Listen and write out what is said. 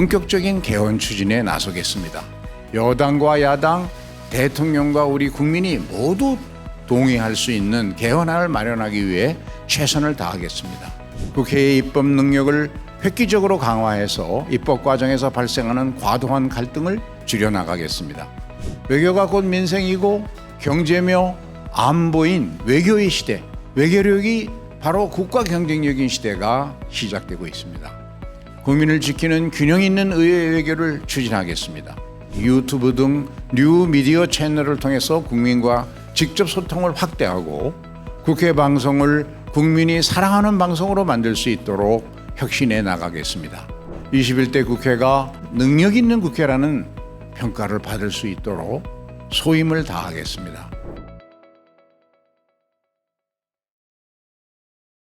본격적인 개헌 추진에 나서겠습니다. 여당과 야당, 대통령과 우리 국민이 모두 동의할 수 있는 개헌안을 마련하기 위해 최선을 다하겠습니다. 국회의 입법 능력을 획기적으로 강화해서 입법 과정에서 발생하는 과도한 갈등을 줄여나가겠습니다. 외교가 곧 민생이고 경제며 안보인 외교의 시대, 외교력이 바로 국가 경쟁력인 시대가 시작되고 있습니다. 국민을 지키는 균형 있는 의회 외교를 추진하겠습니다. 유튜브 등 뉴 미디어 채널을 통해서 국민과 직접 소통을 확대하고 국회 방송을 국민이 사랑하는 방송으로 만들 수 있도록 혁신해 나가겠습니다. 21대 국회가 능력 있는 국회라는 평가를 받을 수 있도록 소임을 다하겠습니다.